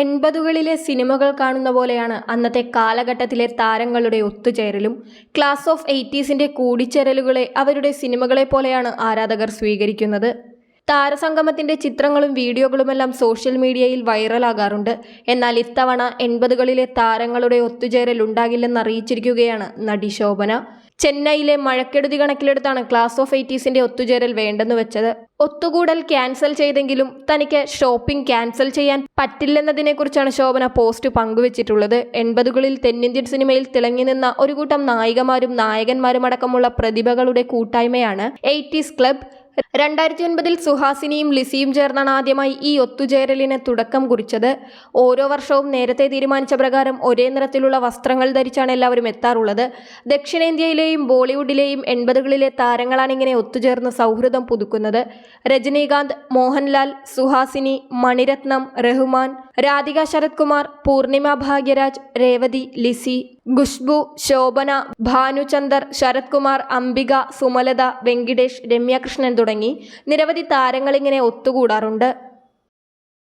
എൺപതുകളിലെ സിനിമകൾ കാണുന്ന പോലെയാണ് അന്നത്തെ കാലഘട്ടത്തിലെ താരങ്ങളുടെ ഒത്തുചേരലും. ക്ലാസ് ഓഫ് എയ്റ്റീസിന്റെ കൂടിച്ചേരലുകളെ അവരുടെ സിനിമകളെ പോലെയാണ് ആരാധകർ സ്വീകരിക്കുന്നത്. താരസംഗമത്തിന്റെ ചിത്രങ്ങളും വീഡിയോകളുമെല്ലാം സോഷ്യൽ മീഡിയയിൽ വൈറലാകാറുണ്ട്. എന്നാൽ ഇത്തവണ എൺപതുകളിലെ താരങ്ങളുടെ ഒത്തുചേരൽ ഉണ്ടാകില്ലെന്ന് അറിയിച്ചിരിക്കുകയാണ് നടി ശോഭന. ചെന്നൈയിലെ മഴക്കെടുതി കണക്കിലെടുത്താണ് ക്ലാസ് ഓഫ് എയ്റ്റീസിന്റെ ഒത്തുചേരൽ വേണ്ടെന്ന് വെച്ചത്. ഒത്തുകൂടൽ ക്യാൻസൽ ചെയ്തെങ്കിലും തനിക്ക് ഷോപ്പിംഗ് ക്യാൻസൽ ചെയ്യാൻ പറ്റില്ലെന്നതിനെക്കുറിച്ചാണ് ശോഭന പോസ്റ്റ് പങ്കുവച്ചിട്ടുള്ളത്. എൺപതുകളിൽ തെന്നിന്ത്യൻ സിനിമയിൽ തിളങ്ങി നിന്ന ഒരു കൂട്ടം നായികമാരും നായകന്മാരും അടക്കമുള്ള പ്രതിഭകളുടെ കൂട്ടായ്മയാണ് എയ്റ്റീസ് ക്ലബ് രണ്ടായിരത്തി ഒൻപതിൽ സുഹാസിനിയും ലിസിയും ചേർന്നാണ് ആദ്യമായി ഈ ഒത്തുചേരലിന് തുടക്കം കുറിച്ചത്. ഓരോ വർഷവും നേരത്തെ തീരുമാനിച്ച പ്രകാരം ഒരേ നിറത്തിലുള്ള വസ്ത്രങ്ങൾ ധരിച്ചാണ് എല്ലാവരും എത്താറുള്ളത്. ദക്ഷിണേന്ത്യയിലെയും ബോളിവുഡിലെയും എൺപതുകളിലെ താരങ്ങളാണ് ഇങ്ങനെ ഒത്തുചേർന്ന് സൗഹൃദം പുതുക്കുന്നത്. രജനീകാന്ത് മോഹൻലാൽ സുഹാസിനി മണിരത്നം റഹ്മാൻ രാധിക ശരത് കുമാർ പൂർണിമ ഭാഗ്യരാജ് രേവതി ലിസി ഖുഷ്ബു ശോഭന ഭാനുചന്ദർ ശരത് കുമാർ അംബിക സുമലത വെങ്കിടേഷ് രമ്യകൃഷ്ണൻ തുടങ്ങി. നിരവധി താരങ്ങളിങ്ങനെ ഒത്തുകൂടാറുണ്ട്.